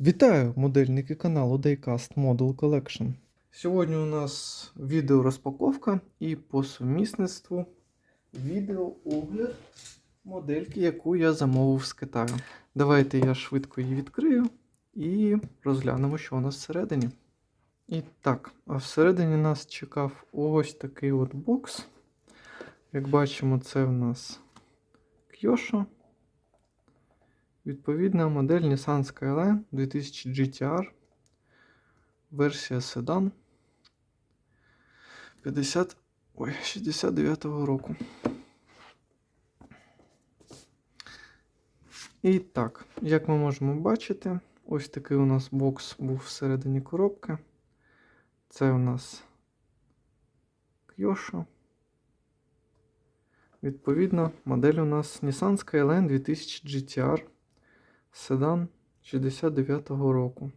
Вітаю, модельники каналу Daycast Model Collection. Сьогодні у нас відео розпаковка і по сумісництву відеоогляд модельки, яку я замовив з Китаю. Давайте я швидко її відкрию і розглянемо, що у нас всередині. І так, а всередині нас чекав ось такий от бокс. Як бачимо, це в нас Kyosho. Відповідна модель Nissan Skyline 2000 GTR. Версія седан 50, ой, 69-го року. І так, як ми можемо бачити, ось такий у нас бокс був всередині коробки. Це у нас Kyosho. Відповідно, модель у нас Nissan Skyline 2000 GTR. Седан 69-го року.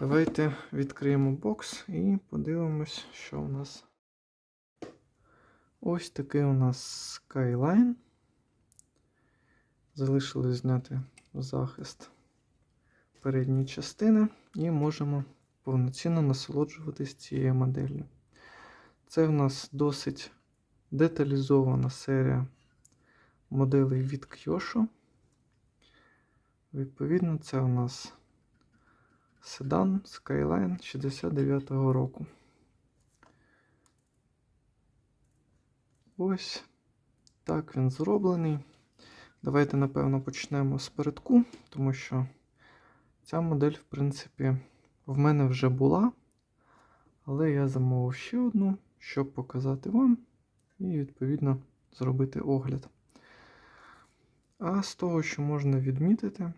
Давайте відкриємо бокс і подивимось, що у нас. Ось такий у нас Skyline. Залишилось зняти захист передньої частини і можемо повноцінно насолоджуватись цією моделлю. Це в нас досить деталізована серія моделей від Kyosho. Відповідно, це у нас седан Skyline 69-го року. Ось так він зроблений. Давайте, напевно, почнемо з передку, тому що ця модель, в принципі, в мене вже була, але я замовив ще одну, щоб показати вам і, відповідно, зробити огляд. А з того, що можна відмітити,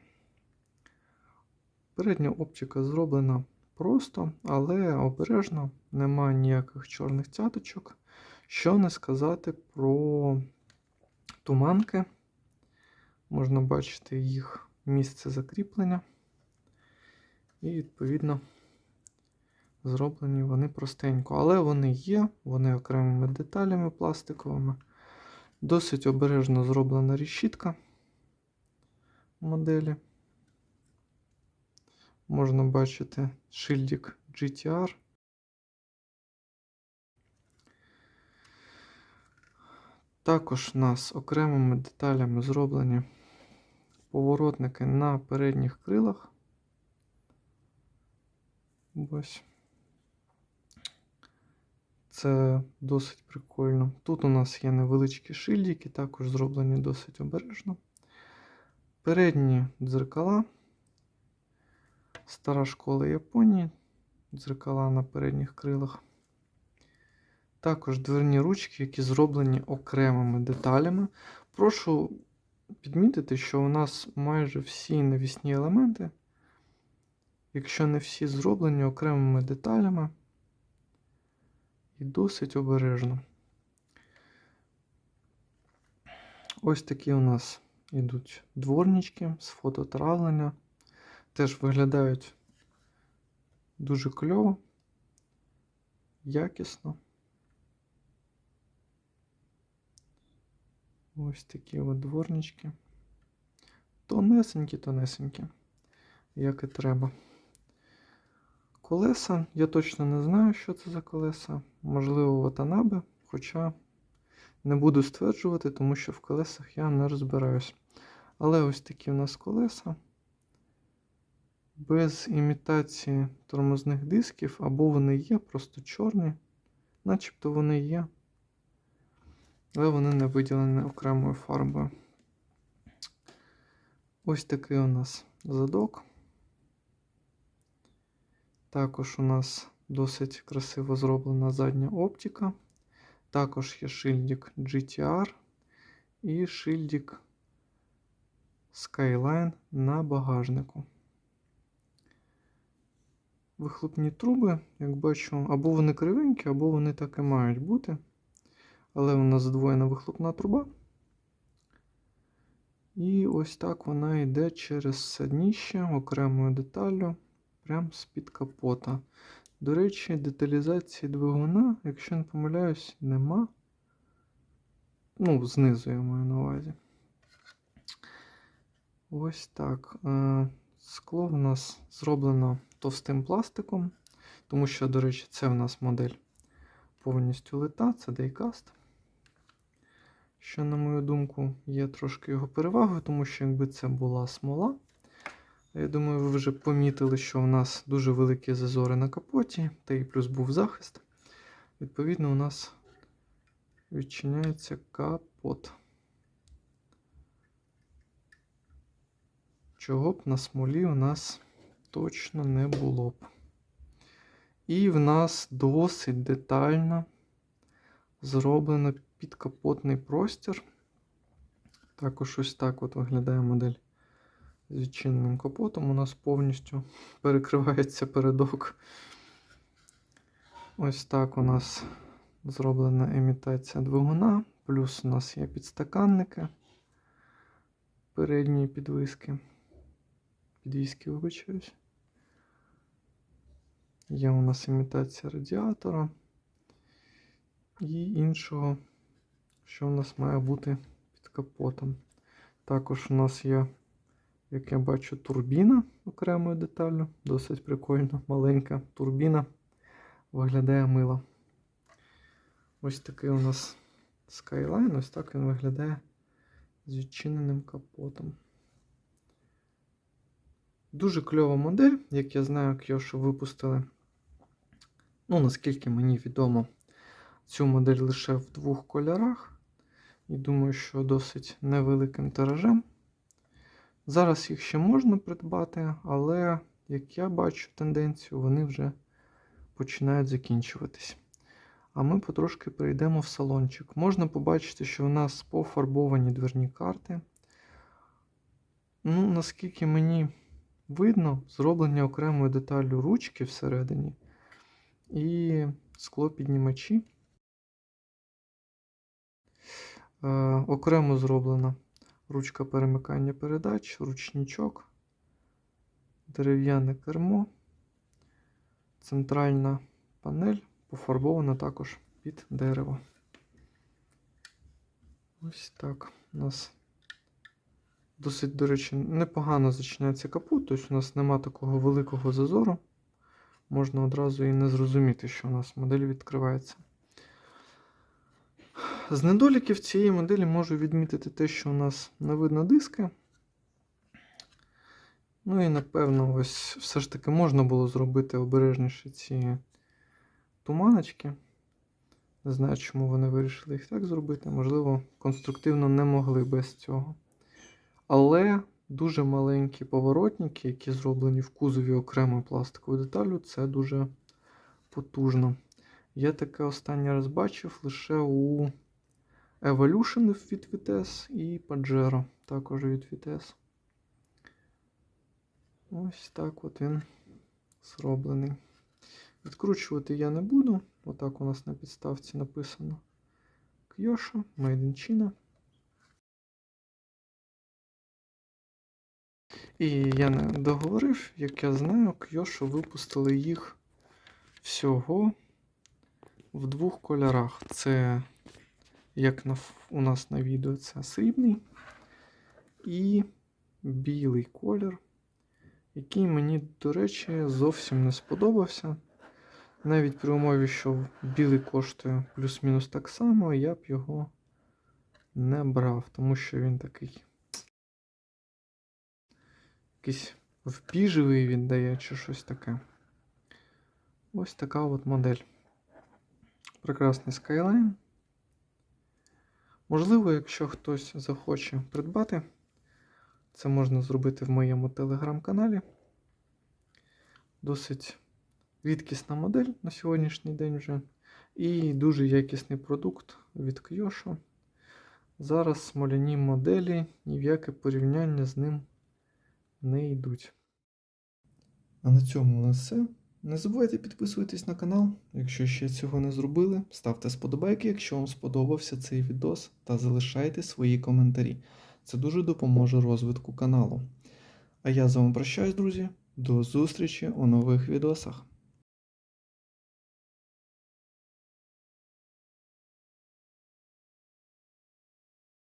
передня оптика зроблена просто, але обережно, немає ніяких чорних цяточок. Що не сказати про туманки. Можна бачити їх місце закріплення. І, відповідно, зроблені вони простенько. Але вони є, вони окремими деталями пластиковими. Досить обережно зроблена решітка моделі. Можна бачити шильдик GTR. Також у нас окремими деталями зроблені поворотники на передніх крилах. Ось. Це досить прикольно. Тут у нас є невеличкі шильдики, також зроблені досить обережно. Передні дзеркала. Стара школа Японії. Дзеркала на передніх крилах. Також дверні ручки, які зроблені окремими деталями. Прошу підмітити, що у нас майже всі навісні елементи, якщо не всі зроблені окремими деталями, і досить обережно. Ось такі у нас Ідуть дворнички з фототравлення. Теж виглядають дуже кльово, якісно. Ось такі от дворнички. Тонесенькі, тонесенькі, як і треба. Колеса, я точно не знаю, що це за колеса. Можливо, ватанаби, хоча. Не буду стверджувати, тому що в колесах я не розбираюсь. Але ось такі в нас колеса. Без імітації тормозних дисків, або вони є, просто чорні, начебто вони є. Але вони не виділені окремою фарбою. Ось такий у нас задок. Також у нас досить красиво зроблена задня оптика. Також є шильдик GTR і шильдик Skyline на багажнику. Вихлопні труби, як бачу, або вони кривенькі, або вони так і мають бути. Але у нас здвоєна вихлопна труба. І ось так вона йде через садніще окремою деталлю, прямо з-під капота. До речі, деталізації двигуна, якщо не помиляюсь, нема. Ну, знизу я маю на увазі. Ось так. Е, Скло в нас зроблено товстим пластиком, тому що, до речі, це в нас модель повністю лита, це Daycast. Що, на мою думку, є трошки його перевагою, тому що якби це була смола, я думаю, ви вже помітили, що у нас дуже великі зазори на капоті, та і плюс був захист. Відповідно, у нас відчиняється капот. Чого б на смолі у нас точно не було б. І в нас досить детально зроблено підкапотний простір. Також ось так от виглядає модель з відчиненим капотом. У нас повністю перекривається передок. Ось так у нас зроблена імітація двигуна. Плюс у нас є підстаканники передньої підвіски. Підвіски вибачаюсь. Є у нас імітація радіатора і іншого, що у нас має бути під капотом. Також у нас є, як я бачу, турбіна окремою деталлю. Досить прикольно, маленька турбіна. Виглядає мило. Ось такий у нас Skyline, ось так він виглядає з відчиненим капотом. Дуже кльова модель, як я знаю, Kyosho випустили. Ну, наскільки мені відомо, цю модель лише в двох кольорах. І думаю, що досить невеликим тиражем. Зараз їх ще можна придбати, але, як я бачу тенденцію, вони вже починають закінчуватись. А ми потрошки перейдемо в салончик. Можна побачити, що у нас пофарбовані дверні карти. Ну, наскільки мені видно, зроблені окремою деталлю ручки всередині і склопіднімачі. Е, окремо зроблена ручка перемикання передач, ручничок, дерев'яне кермо, центральна панель пофарбована також під дерево. Ось так у нас досить, до речі, непогано зачиняється капот, тобто у нас нема такого великого зазору. Можна одразу і не зрозуміти, що у нас модель відкривається. З недоліків цієї моделі можу відмітити те, що у нас не видно диски. Ну і напевно, ось все ж таки можна було зробити обережніше ці туманочки. Не знаю, чому вони вирішили їх так зробити. Можливо, конструктивно не могли без цього. Але дуже маленькі поворотники, які зроблені в кузові окремою пластиковою деталю, це дуже потужно. Я таке останній раз бачив лише у Evolution від VTS і Pajero також від VTS. Ось так от він зроблений. Відкручувати я не буду. Отак у нас на підставці написано Kyosho, Made in China. І я не договорив, як я знаю, Kyosho випустили їх всього в двох кольорах. Це, як на, у нас на відео, це срібний і білий колір, який мені, до речі, зовсім не сподобався. Навіть при умові, що білий коштує плюс-мінус так само, я б його не брав, тому що він такий якийсь вбіжевий віддає чи щось таке. Ось така от модель. Прекрасний Skyline. Можливо, якщо хтось захоче придбати, це можна зробити в моєму телеграм-каналі. Досить рідкісна модель на сьогоднішній день вже. І дуже якісний продукт від Kyosho. Зараз смоляні моделі ні в яке порівняння з ним не йдуть. А на цьому у нас все. Не забувайте підписуватись на канал, якщо ще цього не зробили. Ставте сподобайки, якщо вам сподобався цей відос, та залишайте свої коментарі. Це дуже допоможе розвитку каналу. А я з вами прощаюсь, друзі. До зустрічі у нових відосах.